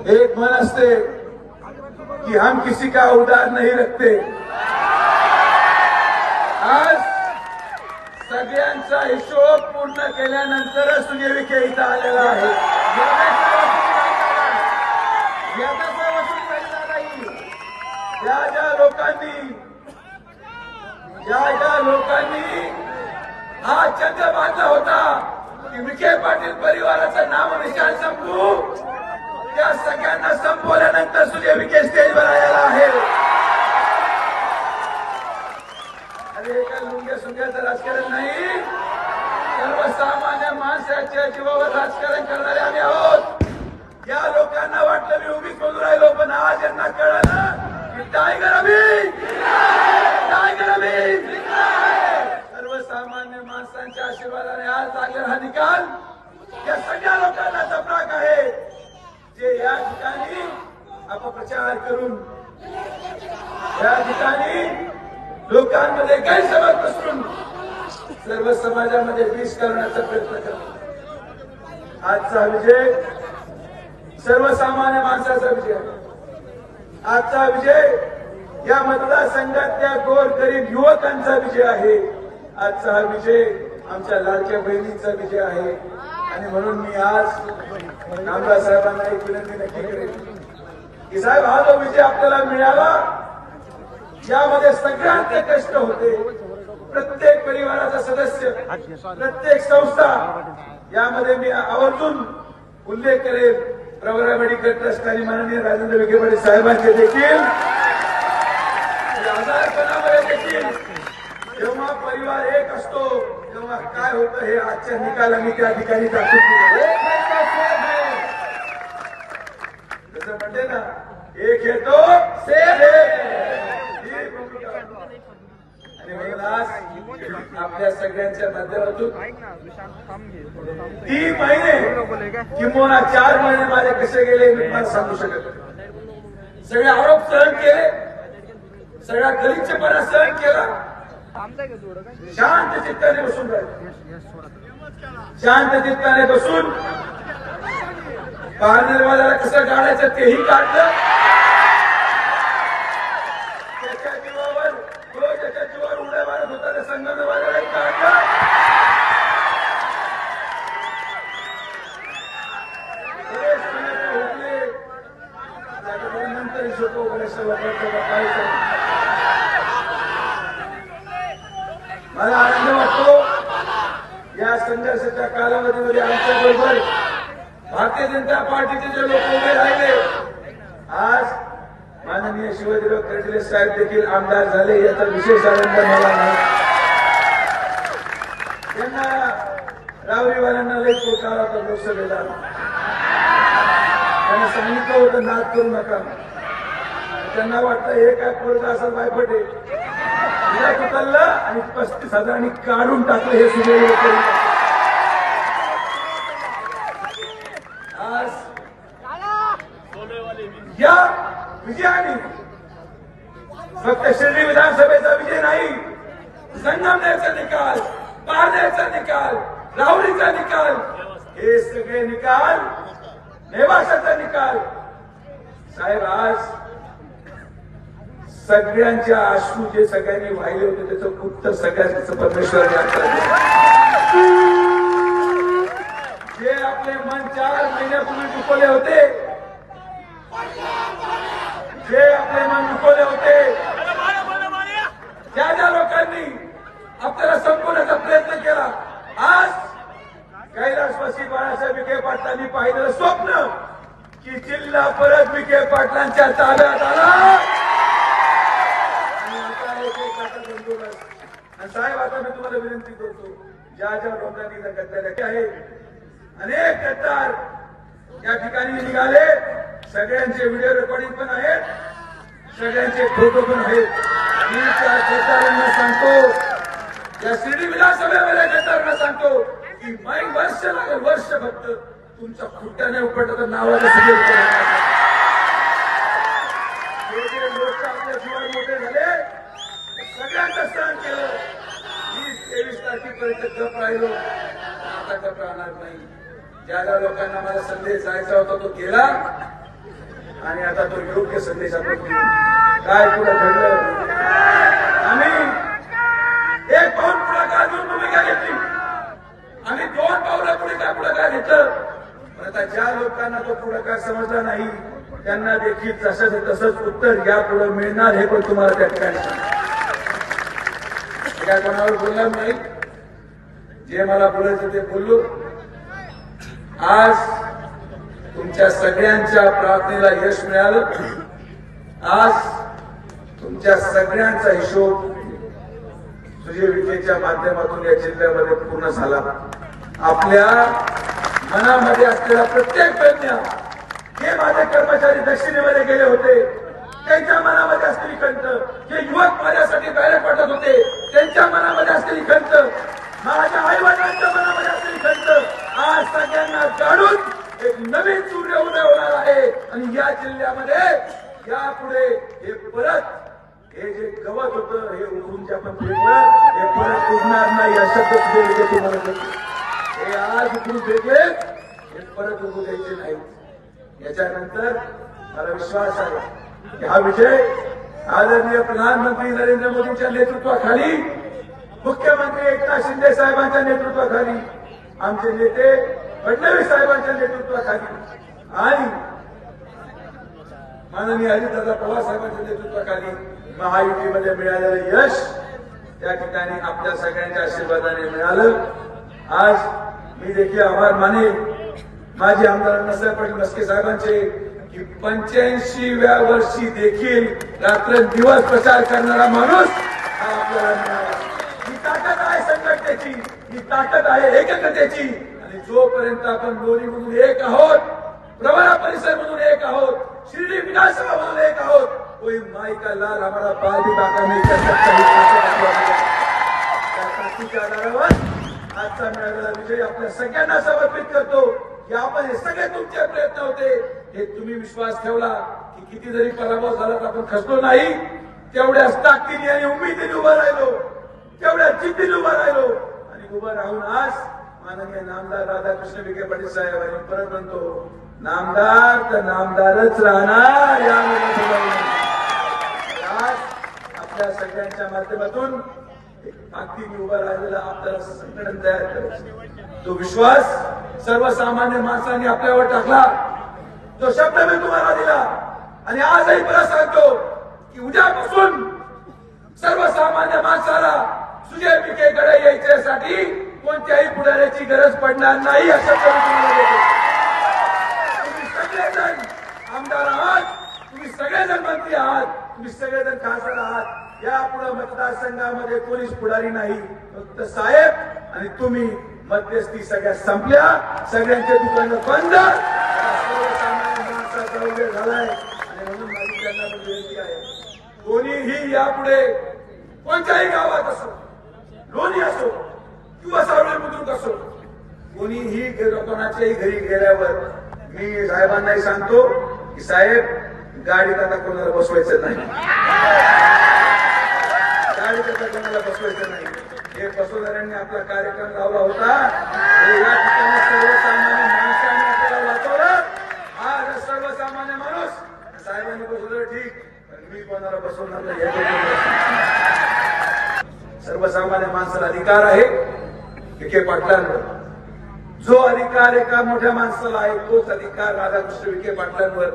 एक मन असते कि हम किसी का उदार नहीं रखते। आज सगळ्यांचा हिशोब पूर्ण केल्यानंतरच सुजय विखे इथं आलेला आहे. ज्या ज्या लोकांनी ज्या ज्या लोकांनी हा चंद्र बांधला होता की विखे पाटील परिवाराचं नाव निशाण संपू त्या सगळ्यांना संपवल्यानंतर सुजय विखे स्टेजवर आलेला आहे. अरे लुंग्या सुंग्याचं राजकारण नाही. सर्वसामान्य माणसाच्या जीवावर राजकारण करणारे आम्ही आहोत. या लोकांना वाटलं मी उभीच बोलू राहिलो पण आज यांना कळलं की टायगर अभी टायगर अभी सर्वसामान्य माणसांच्या आशीर्वादाने आज लागलेला हा निकाल या सगळ्या लोकांना चपराक आहे जे या ठिकाणी अपप्रचार करून या ठिकाणी लोकांमध्ये गैरसमज पसरून सर्व समाजामध्ये विष करण्याचा प्रयत्न करतो आजचा विजय सर्वसामान्य माणसाचा विजय आजचा विजय या मतदारसंघातल्या गोरगरीब युवकांचा विजय आहे. आजचा हा विजय आमच्या लाडक्या बहिणींचा विजय आहे. आणि म्हणून मी आज नामदार साहेबांना एक विनंती नक्की करेन. की साहेब हा जो विजय आपल्याला मिळाला यामध्ये सगळ्यांचे कष्ट होते. प्रत्येक परिवाराचा सदस्य प्रत्येक संस्था यामध्ये मी आवर्जून उल्लेख करेन. प्रवरा मेडिकल ट्रस्ट आणि माननीय राजेंद्र विखे साहेबांचे देखील. आजारपणामध्ये देखील जेव्हा परिवार एक असतो तेव्हा काय होतं हे आजच्या निकालांनी त्या ठिकाणी दाखवून दिले म्हणते ना. एक येतो ही आपल्या सगळ्यांच्या माध्यमातून तीन महिने किंवा चार महिने माझे कसे गेले मी तुम्हाला सांगू शकत. सगळे आरोप सहन केले. सगळ्या गलिच्छपणा सहन केला. शांत चित्ताने बसून राहिले. शांत चित्ताने बसून निर्वादाला कसं काढायचं तेही काढलं? त्याच्या जीवावर तो त्याच्या जीवावर उड्या मारत होता त्या संगमनेरवाल्यालाही काढलं. नंतर हिशोब बऱ्याचशा लोकांचा बघायचा. मला आनंद वाटतो. या संघर्षाच्या कालावधीमध्ये आमच्या बरोबर भारतीय जनता पार्टीचे जे लोक उभे राहिले आज माननीय शिवाजीराव कर्डिले साहेब देखील आमदार झाले याचा विशेष आनंद मला नाही. त्यांना रावरीवाल्यांना लई पुरकार होता लोकसभेला त्यांना सांगितलं होतं नाद करू नका. त्यांना वाटतं हे काय पोरग असं बायपटे. तिला उचललं आणि पस्तीस हजारांनी काढून टाकलं हे सुदैव करून आज या विजयाने फक्त शिर्डी विधानसभेचा विजय नाही संगमनेरचा निकाल पारनेरचा निकाल राहुरीचा निकाल हे सगळे निकाल नेवासाचा निकाल. साहेब आज सगळ्यांच्या आश्रू जे सगळ्यांनी वाहिले होते त्याचं उत्तर सगळ्यांचं परमेश्वराने जे आपले मन चार महिन्यापूर्वी चुकवले होते जे आपले मन दुखवले होते ज्या ज्या लोकांनी आपल्याला संपवण्याचा प्रयत्न केला आज कैलासवासी बाळासाहेब विखे पाटलांनी पाहिलेलं स्वप्न की जिल्हा परत विखे पाटलांच्या ताब्यात आला. आणि साहेब आता मी तुम्हाला विनंती करतो ज्या ज्या लोकांनी इथं आहे अनेक गद्दार या ठिकाणी निघाले. सगळ्यांचे व्हिडिओ रेकॉर्डिंग पण आहेत सगळ्यांचे फोटो पण आहेत. मी त्या गद्दारांना सांगतो या शिर्डी विधानसभेमध्ये गद्दारांना सांगतो की माई वर्ष लागेल वर्ष फक्त. तुमच्या खुट्ट्याने उपटलं तर नावाला सगळे लोक आपल्या मोठे झाले सगळ्यांचं सहन केलं. वीस तेवीस तारखेपर्यंत गप राहिलो. आता गप राहणार नाही. ज्या ज्या लोकांना मला संदेश जायचा होता तो गेला. आणि आता तो योग्य संदेश आपण काय पुढे घडलं? आम्ही एक पाऊल पुढाकार घेऊन भूमिका घेतली आम्ही दोन पावलं पुढे काय पुढाकार घेतलं? पण आता ज्या लोकांना तो पुढाकार समजला नाही त्यांना देखील तसंच तसंच उत्तर या पुढे मिळणार हे पण तुम्हाला त्या ठिकाणी काय कोणावर बोलणार नाही. जे मला बोलायचं ते बोललो. आज तुमच्या सगळ्यांच्या प्रार्थनेला यश मिळालं. आज तुमच्या सगळ्यांचा हिशोब सुजय विखेच्या माध्यमातून या जिल्ह्यामध्ये पूर्ण झाला. आपल्या मनामध्ये असलेला प्रत्येक प्रज्ञा जे माझे कर्मचारी दक्षिणेमध्ये गेले होते त्यांच्या मनामध्ये असलेली खंत जे युवक माझ्यासाठी बॅलेट पाठवत होते त्यांच्या मनामध्ये असलेली खंत माझ्या आई वडिलांच्या मनामध्ये असलेली खंत आज सगळ्यांना काढून एक नवीन सूर्य उदय होणार आहे आणि या जिल्ह्यामध्ये यापुढे हे परत हे जे गवत होतं हे उघडून जे आपण फेकलं हे परत उगणार नाही हा शब्द तुझे विजय तुम्हाला देतो. हे आज उघडून फेकले हे परत उघडू द्यायचे नाही. याच्यानंतर मला विश्वास आहे की हा विजय आदरणीय प्रधानमंत्री नरेंद्र मोदींच्या नेतृत्वाखाली मुख्यमंत्री एकनाथ शिंदे साहेबांच्या नेतृत्वाखाली आमचे नेते फडणवीस साहेबांच्या नेतृत्वाखाली आणि माननीय अजितदादा पवार साहेबांच्या नेतृत्वाखाली महायुतीमध्ये मिळालेलं यश त्या ठिकाणी आपल्या सगळ्यांच्या आशीर्वादाने मिळालं. आज मी देखील आभार मानेन. माजी आमदार अण्णासाहेब पाटील मस्के साहेबांचे की पंच्याऐंशीव्या वर्षी देखील रात्र दिवस प्रचार करणारा माणूस हा आपल्याला मिळाला. ही ताकद आहे संघटनेची ही ताकद आहे एकत्रतेची. आणि जोपर्यंत आपण दोन्ही म्हणून एक आहोत प्रवरा परिसर म्हणून एक आहोत शिर्डी विधानसभा म्हणून एक आहोत कोई माई का लाल हमारा बाल भी बाका नहीं कर सकता त्या आधारावर आजचा मिळालेला विजय आपल्या सगळ्यांना समर्पित करतो. हे सगळे तुमचे प्रयत्न होते. हे तुम्ही विश्वास ठेवला की किती जरी पराभव झाला तर आपण खचलो नाही. तेवढ्याच ताकदीने आणि उमेदीने उभा राहिलो. तेवढ्या जिद्दीने उभा राहिलो. आणि उभा राहून आज माननीय नामदार राधाकृष्ण विखे पाटील साहेब आणि परत म्हणतो नामदार तर नामदारच राहणार या आज आपल्या सगळ्यांच्या माध्यमातून ताकदीने उभा राहिलेला आपल्याला संघटन तयार करायचं तो विश्वास सर्वसामान्य माणसांनी आपल्यावर टाकला. तो शब्द मी तुम्हाला दिला. आणि आजही मला सांगतो की उद्यापासून सर्वसामान्य माणसाला सुजय विखेकडे यायच्यासाठी कोणत्याही पुढाऱ्याची गरज पडणार नाही असं तुम्ही सगळेजण आमदार आहात. तुम्ही सगळेजण मंत्री आहात. तुम्ही सगळेजण खासदार आहात. या पुढे मतदारसंघामध्ये कोणीच पुढारी नाही. फक्त साहेब आणि तुम्ही. मध्यस्थी सगळ्या संपल्या. सगळ्यांचे दुकानं बंद. झालाय आणि म्हणून माझी त्यांना पण विनंती आहे कोणीही यापुढे कोणत्याही गावात असो लोणी असो किंवा सावळे बुद्रुक असो कोणीही कोणाच्याही घरी गेल्यावर मी साहेबांनाही सांगतो की साहेब गाडीत आता कोणाला बसवायचं नाही. गाडीत आता कोणाला बसवायचं नाही. हे कसोदऱ्यांनी आपला कार्यक्रम लावला होता या ठिकाणी सर्वसामान्य माणसाने आपल्याला वाचवलं. आज सर्वसामान्य माणूस साहेबांनी बसवलं ठीक. पण मी कोणाला बसवणार नाही सर्वसामान्य माणसाला अधिकार आहे विखे पाटलांवर. जो अधिकार एका मोठ्या माणसाला आहे तोच अधिकार राधाकृष्ण विखे पाटलांवर.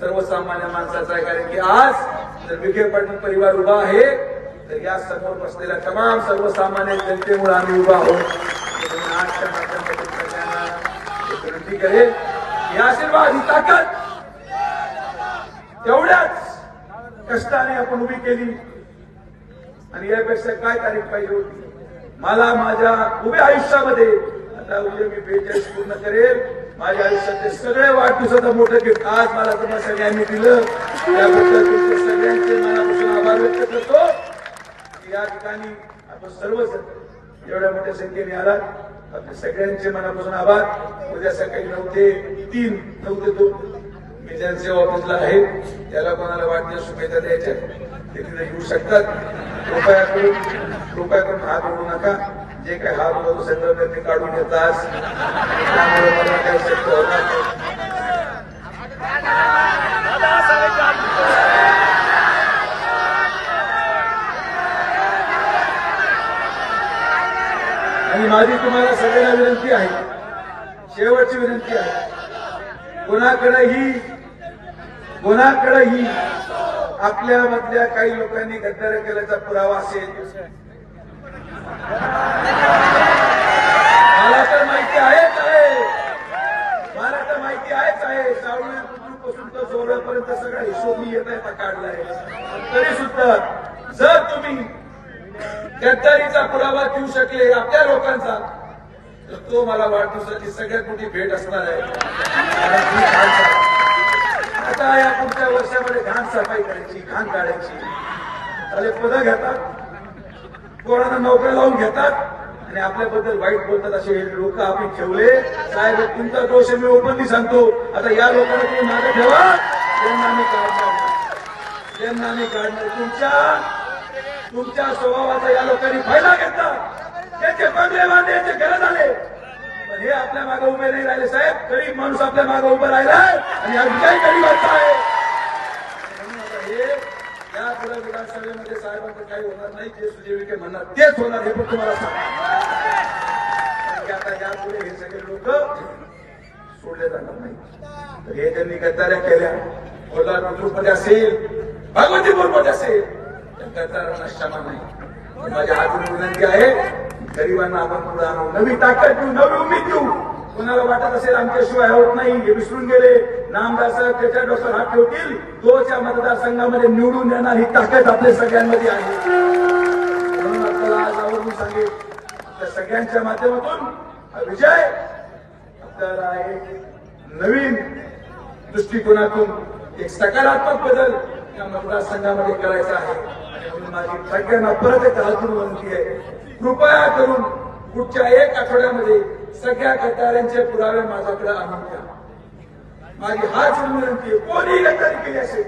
सर्वसामान्य माणसाचा आहे कारण की आज जर विखे पाटील परिवार उभा आहे तर या समोर बसलेल्या तमाम सर्वसामान्य जनतेमुळे आम्ही उभा आहोत. आजच्या माध्यमातून सगळ्यांना विनंती करेल ही आशीर्वाद ही ताकद तेवढ्याच कष्टाने आपण उभी केली. आणि यापेक्षा काय तारीख पाहिजे होती? मला माझ्या उभ्या आयुष्यामध्ये आता उद्या मी बेचाळीस पूर्ण करेल. माझ्या आयुष्यातले सगळे वाढदिवसाचं मोठं गिफ्ट आज मला तुम्हाला सगळ्यांनी दिलं. त्याबद्दल तुमचे सगळ्यांचे मनापासून आभार व्यक्त करतो. या ठिकाणी आपण सर्वच एवढ्या मोठ्या संख्येने आलात आपल्या सगळ्यांचे मनापासून आभार उद्या सकाळी नऊ ते तीन नऊ ते दोन मी सेवा ऑफिसला आहे त्याला कोणाला वाटण्यास शुभेच्छा द्यायच्या ते तिथे येऊ शकतात कृपया करून कृपया करून हात ओढू नका जे काही हात ओढू संदर्भ ते काढून घेतात त्यामुळे मला काही शक्य होणार आणि माझी तुम्हाला सगळ्यांना विनंती आहे. शेवटची विनंती आहे. कोणाकडेही कोणाकडेही आपल्या मधल्या काही लोकांनी गद्दार केल्याचा पुरावा असेल. मला तर माहिती आहेच आहे. मला तर माहिती आहेच आहे. सावळी पासून तर सोहळ्यापर्यंत सगळा हिशोब मी येत आहे काढलाय. तरी सुद्धा जर तुम्ही गद्दारीचा पुरावा देऊ शकले आपल्या लोकांचा तर तो मला वाढदिवसाची सगळ्यात मोठी भेट असणार आहे. आता या पुढच्या वर्षामध्ये घाण सफाई करायची घाण काढायची. त्याला पदं घेतात कोणाला नोकऱ्या लावून घेतात आणि आपल्याबद्दल वाईट बोलतात असे लोक आपण ठेवले. साहेब तुमचा दोष मी ओपनली सांगतो. आता या लोकांना तुम्ही मागे ठेवा. त्यांना आम्ही काढणार त्यांना आम्ही काढणार तुमच्या तुमच्या स्वभावाचा या लोकांनी फायदा घेतला. त्यांचे बंगले बांधण्याचे गरज आले. पण हे आपल्या मागे उभे नाही राहिले साहेब. गरीब माणूस आपल्या मागे उभं राहिला आणि हा विजय गरीबाचा आहे. म्हणून आता हे या पुढे विधानसभेमध्ये साहेबांचं काही होणार नाही जे सुजय विखे म्हणणार तेच होणार हे पण तुम्हाला सांग आता यापुढे हे सगळे लोक सोडले जाणार नाही. तर हे त्यांनी गद्दाऱ्या केल्या. कोल्हापूरमध्ये असेल भगवतीपूरमध्ये असेल. त्या गद्दारांना क्षमा नाही. माझी हातून विनंती आहे गरिबांना आपण पुढे आणू. नवी ताकद देऊ नवी उमेद देऊ. कोणाला वाटत असेल आमच्याशिवाय होत नाही हे विसरून गेले. नामदार साहेब त्याच्या डोक्यावर हात ठेवतील. तोच्या मतदारसंघामध्ये निवडून येणार ही ताकद आपल्या सगळ्यांमध्ये आहे. म्हणून आपल्याला आज आवडून सांगेल त्या सगळ्यांच्या माध्यमातून हा विजय आपल्याला एक नवीन दृष्टिकोनातून एक सकारात्मक बदल या मतदारसंघामध्ये करायचा आहे. म्हणून माझी सगळ्यांना परत एक हातून विनंती आहे. कृपया करून पुढच्या एक आठवड्यामध्ये सगळ्या गद्दारांचे पुरावे माझ्याकडे आणून द्या. माझी हाच विनंती आहे. कोणी गद्दारी केली असेल?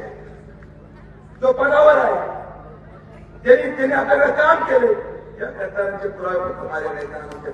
जो पदावर आहे. त्यांनी त्यांनी आपल्याकडे काम केले या गद्दारांचे पुरावे फक्त माझ्याकडे आणून द्या.